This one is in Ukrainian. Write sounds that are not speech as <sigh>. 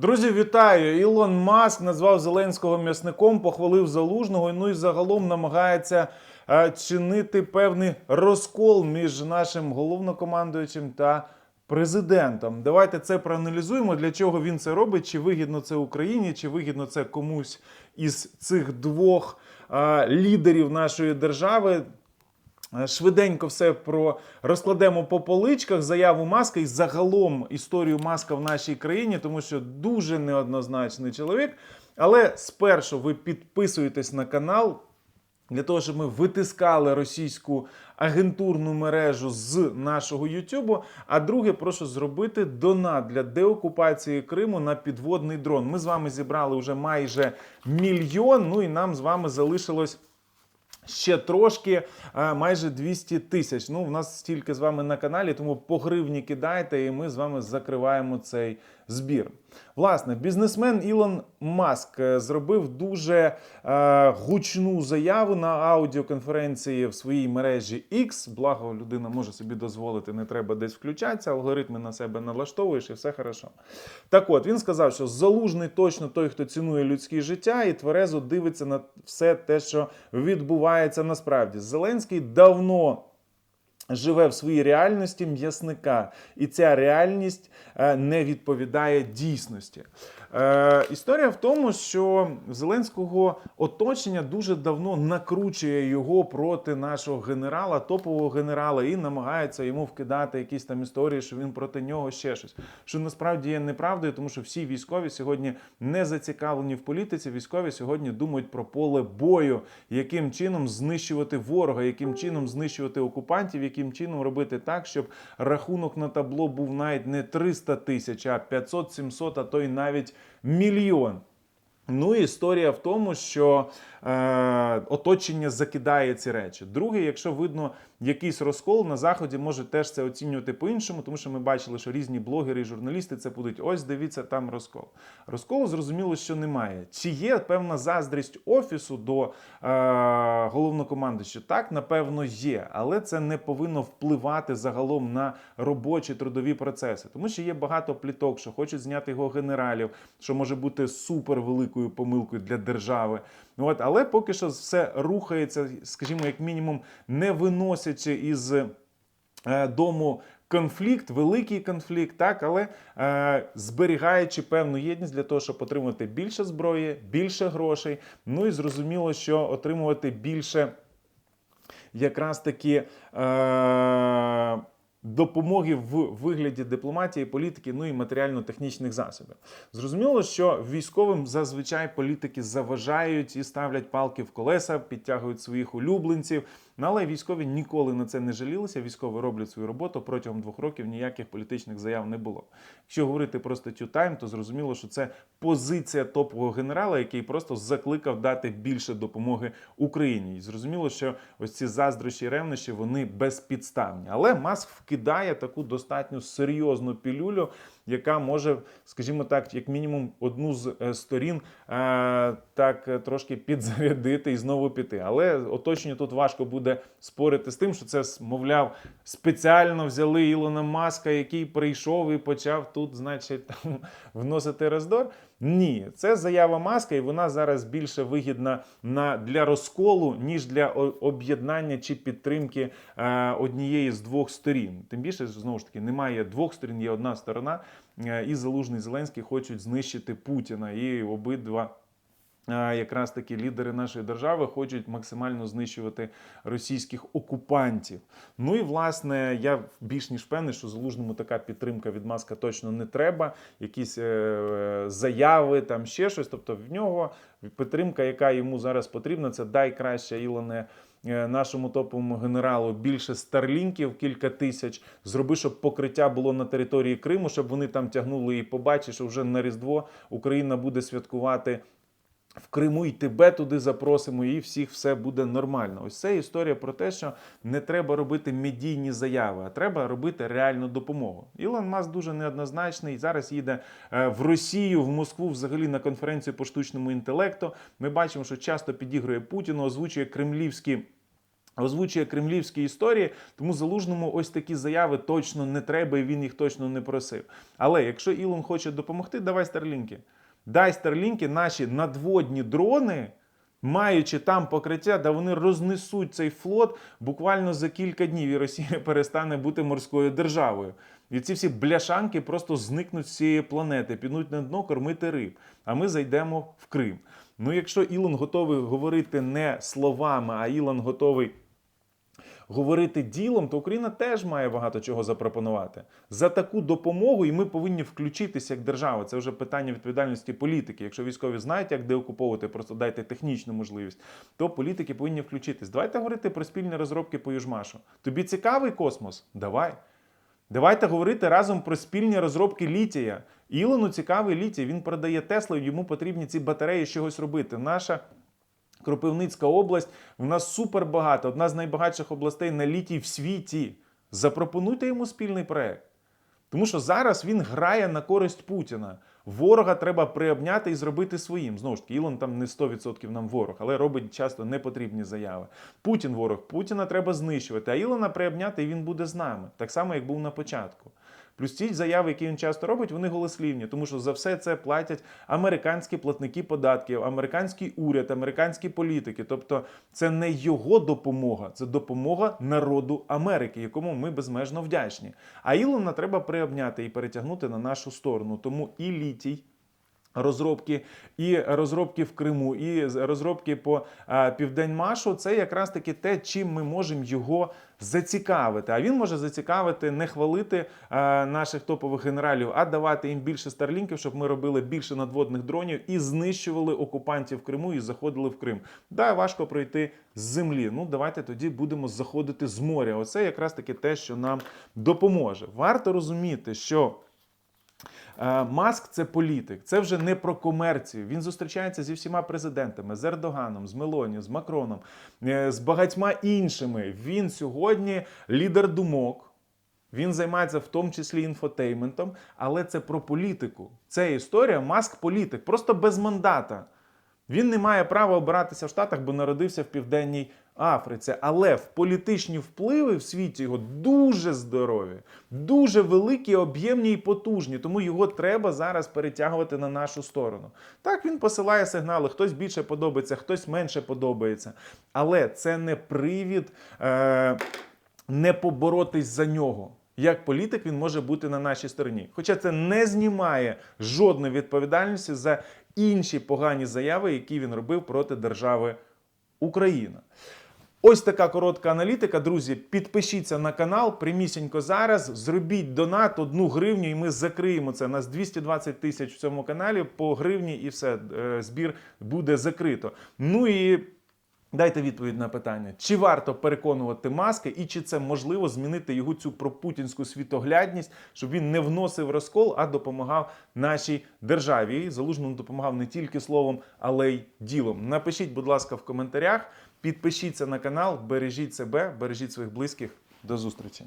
Друзі, вітаю! Ілон Маск назвав Зеленського м'ясником, похвалив залужного. Ну і загалом намагається е, чинити певний розкол між нашим головнокомандуючим та президентом. Давайте це проаналізуємо. Для чого він це робить? Чи вигідно це Україні, чи вигідно це комусь із цих двох е, лідерів нашої держави. Е, Швиденько все про розкладемо по поличках заяву Маска і загалом історію Маска в нашій країні, тому що дуже неоднозначний чоловік. Але спершу ви підписуєтесь на канал для того, щоб ми витискали російську агентурну мережу з нашого Ютубу. А друге, прошу зробити донат для деокупації Криму на підводний дрон. Ми з вами зібрали вже майже мільйон. Ну і нам з вами залишилось. Ще трошки, майже 200 тисяч. Ну, в нас стільки з вами на каналі, тому по гривні кидайте, і ми з вами закриваємо цей збір. Власне, бізнесмен Ілон Маск е, зробив дуже е, гучну заяву на аудіоконференції в своїй мережі X. Благо, людина може собі дозволити, не треба десь включатися, алгоритми на себе налаштовуєш і все хорошо. Так от, він сказав, що залужний точно той, хто цінує людське життя і тверезо дивиться на все те, що відбувається насправді. Зеленський давно. Живе в своїй реальності м'ясника, і ця реальність е, не відповідає дійсності. Е, історія в тому, що Зеленського оточення дуже давно накручує його проти нашого генерала, топового генерала, і намагається йому вкидати якісь там історії, що він проти нього ще щось. Що насправді є неправдою, тому що всі військові сьогодні не зацікавлені в політиці. Військові сьогодні думають про поле бою, яким чином знищувати ворога, яким чином знищувати окупантів, яким чином робити так, щоб рахунок на табло був навіть не 300 тисяч, а 500, 700, а то й навіть мільйон. Ну і історія в тому, що е, оточення закидає ці речі. Друге, якщо видно якийсь розкол на заході, може теж це оцінювати по-іншому, тому що ми бачили, що різні блогери і журналісти це будуть. Ось дивіться, там розкол. Розколу зрозуміло, що немає. Чи є певна заздрість офісу до е, головнокомандуючого? Так, напевно, є, але це не повинно впливати загалом на робочі трудові процеси, тому що є багато пліток, що хочуть зняти його генералів, що може бути супер великою помилкою для держави. Ну, От, але поки що все рухається, скажімо, як мінімум, не виносячи із е, дому. Конфлікт, великий конфлікт, так, але е, зберігаючи певну єдність для того, щоб отримувати більше зброї, більше грошей. Ну і зрозуміло, що отримувати більше якраз таки. Е, Допомоги в вигляді дипломатії, політики, ну і матеріально-технічних засобів. Зрозуміло, що військовим зазвичай політики заважають і ставлять палки в колеса, підтягують своїх улюбленців. Але військові ніколи на це не жалілися. Військові роблять свою роботу протягом двох років ніяких політичних заяв не було. Якщо говорити про статтю Тайм, то зрозуміло, що це позиція топового генерала, який просто закликав дати більше допомоги Україні. І зрозуміло, що ось ці заздрощі і ревнощі вони безпідставні. Але Маск вкидає таку достатньо серйозну пілюлю, яка може, скажімо так, як мінімум одну з е, сторін е, так е, трошки підзарядити і знову піти. Але оточенню тут важко буде спорити з тим, що це, мовляв, спеціально взяли Ілона Маска, який прийшов і почав тут, значить, там вносити роздор. Ні, це заява маска, і вона зараз більше вигідна на для розколу, ніж для об'єднання чи підтримки е, однієї з двох сторін. Тим більше знову ж таки немає двох сторін, є одна сторона, і Залужний Зеленський хочуть знищити Путіна, і обидва. Е, Якраз такі лідери нашої держави хочуть максимально знищувати російських окупантів. Ну і власне я більш ніж певний, що залужному така підтримка від маска точно не треба. Якісь е, заяви, там ще щось. Тобто в нього підтримка, яка йому зараз потрібна, це дай краще Ілоне. е, Нашому топовому генералу більше старлінків, кілька тисяч. Зроби, щоб покриття було на території Криму, щоб вони там тягнули і побачиш, що вже на Різдво Україна буде святкувати в Криму і тебе туди запросимо, і всіх все буде нормально. Ось це історія про те, що не треба робити медійні заяви, а треба робити реальну допомогу. Ілон Маск дуже неоднозначний. Зараз їде е, в Росію, в Москву, взагалі на конференцію по штучному інтелекту. Ми бачимо, що часто підігрує Путіну, озвучує кремлівські. Озвучує кремлівські історії, тому залужному ось такі заяви точно не треба, і він їх точно не просив. Але якщо Ілон хоче допомогти, давай старлінки. Дай старлінки наші надводні дрони, маючи там покриття, де вони рознесуть цей флот буквально за кілька днів, і Росія <laughs> перестане бути морською державою. І ці всі бляшанки просто зникнуть з цієї планети, підуть на дно кормити риб. А ми зайдемо в Крим. Ну, якщо Ілон готовий говорити не словами, а Ілон готовий говорити ділом, то Україна теж має багато чого запропонувати за таку допомогу, і ми повинні включитися як держава. Це вже питання відповідальності політики. Якщо військові знають, як деокуповувати, просто дайте технічну можливість, то політики повинні включитись. Давайте говорити про спільні розробки по Южмашу. Тобі цікавий космос? Давай. Давайте говорити разом про спільні розробки літія. Ілону цікавий літій, він продає Теслу, йому потрібні ці батареї з чогось робити. Наша Кропивницька область, в нас супер багато, одна з найбагатших областей на літій в світі. Запропонуйте йому спільний проект. Тому що зараз він грає на користь Путіна. Ворога треба приобняти і зробити своїм. Знову ж таки, Ілон там не 100% нам ворог, але робить часто непотрібні заяви. Путін ворог, Путіна треба знищувати, а Ілона приобняти і він буде з нами. Так само, як був на початку. Плюс ті заяви, які він часто робить, вони голослівні, тому що за все це платять американські платники податків, американський уряд, американські політики. Тобто це не його допомога, це допомога народу Америки, якому ми безмежно вдячні. А Ілона треба приобняти і перетягнути на нашу сторону. Тому і літій. Розробки і розробки в Криму, і розробки по е, Південмашу це якраз таки те, чим ми можемо його зацікавити. А він може зацікавити не хвалити е, наших топових генералів, а давати їм більше старлінків, щоб ми робили більше надводних дронів і знищували окупантів в Криму і заходили в Крим. Да, важко пройти з землі. Ну давайте тоді будемо заходити з моря. Оце якраз таки те, що нам допоможе. Варто розуміти, що. Е, Маск це політик, це вже не про комерцію. Він зустрічається зі всіма президентами, з Ердоганом, з Мелоні, з Макроном, е, з багатьма іншими. Він сьогодні лідер думок. Він займається в тому числі інфотейментом, але це про політику. Це історія Маск політик, просто без мандата. Він не має права обиратися в Штатах, бо народився в Південній Африці. Але в політичні впливи в світі його дуже здорові, дуже великі, об'ємні і потужні. Тому його треба зараз перетягувати на нашу сторону. Так він посилає сигнали, хтось більше подобається, хтось менше подобається. Але це не привід е- не поборотись за нього. Як політик він може бути на нашій стороні. Хоча це не знімає жодної відповідальності за інші погані заяви, які він робив проти держави Україна. Ось така коротка аналітика. Друзі, підпишіться на канал прямісінько зараз. Зробіть донат одну гривню, і ми закриємо це. У нас 220 тисяч в цьому каналі по гривні, і все, е, збір буде закрито. Ну і Дайте відповідь на питання, чи варто переконувати маски, і чи це можливо змінити його цю пропутінську світоглядність, щоб він не вносив розкол, а допомагав нашій державі. І залужному допомагав не тільки словом, але й ділом. Напишіть, будь ласка, в коментарях, підпишіться на канал, бережіть себе, бережіть своїх близьких. До зустрічі.